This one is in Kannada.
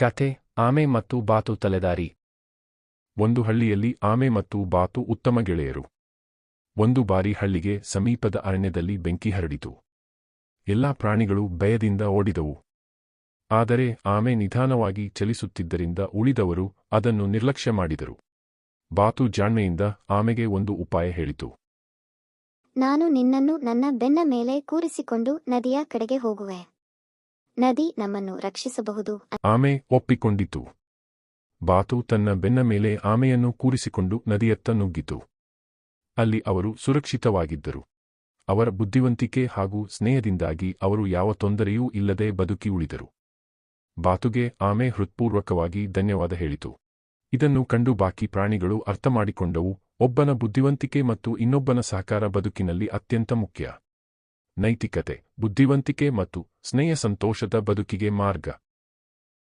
ಕಥೆ, ಆಮೆ ಮತ್ತು ಬಾತು ತಲೆದಾರಿ. ಒಂದು ಹಳ್ಳಿಯಲ್ಲಿ ಆಮೆ ಮತ್ತು ಬಾತು ಉತ್ತಮ ಗೆಳೆಯರು. ಒಂದು ಬಾರಿ ಹಳ್ಳಿಗೆ ಸಮೀಪದ ಅರಣ್ಯದಲ್ಲಿ ಬೆಂಕಿ ಹರಡಿತು. ಎಲ್ಲಾ ಪ್ರಾಣಿಗಳು ಭಯದಿಂದ ಓಡಿದವು. ಆದರೆ ಆಮೆ ನಿಧಾನವಾಗಿ ಚಲಿಸುತ್ತಿದ್ದರಿಂದ ಉಳಿದವರು ಅದನ್ನು ನಿರ್ಲಕ್ಷ್ಯ ಮಾಡಿದರು. ಬಾತು ಜಾಣ್ಮೆಯಿಂದ ಆಮೆಗೆ ಒಂದು ಉಪಾಯ ಹೇಳಿತು. ನಾನು ನಿನ್ನನ್ನು ನನ್ನ ಬೆನ್ನ ಮೇಲೆ ಕೂರಿಸಿಕೊಂಡು ನದಿಯ ಕಡೆಗೆ ಹೋಗುವೆ. ನದಿ ನಮ್ಮನ್ನು ರಕ್ಷಿಸಬಹುದು. ಆಮೆ ಒಪ್ಪಿಕೊಂಡಿತು. ಬಾತು ತನ್ನ ಬೆನ್ನ ಮೇಲೆ ಆಮೆಯನ್ನು ಕೂರಿಸಿಕೊಂಡು ನದಿಯತ್ತ ನುಗ್ಗಿತು. ಅಲ್ಲಿ ಅವರು ಸುರಕ್ಷಿತವಾಗಿದ್ದರು. ಅವರ ಬುದ್ಧಿವಂತಿಕೆ ಹಾಗೂ ಸ್ನೇಹದಿಂದಾಗಿ ಅವರು ಯಾವ ತೊಂದರೆಯೂ ಇಲ್ಲದೆ ಬದುಕಿ ಉಳಿದರು. ಬಾತುಗೆ ಆಮೆ ಹೃತ್ಪೂರ್ವಕವಾಗಿ ಧನ್ಯವಾದ ಹೇಳಿತು. ಇದನ್ನು ಕಂಡು ಬಾಕಿ ಪ್ರಾಣಿಗಳು ಅರ್ಥಮಾಡಿಕೊಂಡವು, ಒಬ್ಬನ ಬುದ್ಧಿವಂತಿಕೆ ಮತ್ತು ಇನ್ನೊಬ್ಬನ ಸಹಕಾರ ಬದುಕಿನಲ್ಲಿ ಅತ್ಯಂತ ಮುಖ್ಯ. ನೈತಿಕತೆ ಬುದ್ಧಿವಂತಿಕೆ ಮತ್ತು ಸ್ನೇಹ ಸಂತೋಷದ ಬದುಕಿಗೆ ಮಾರ್ಗ.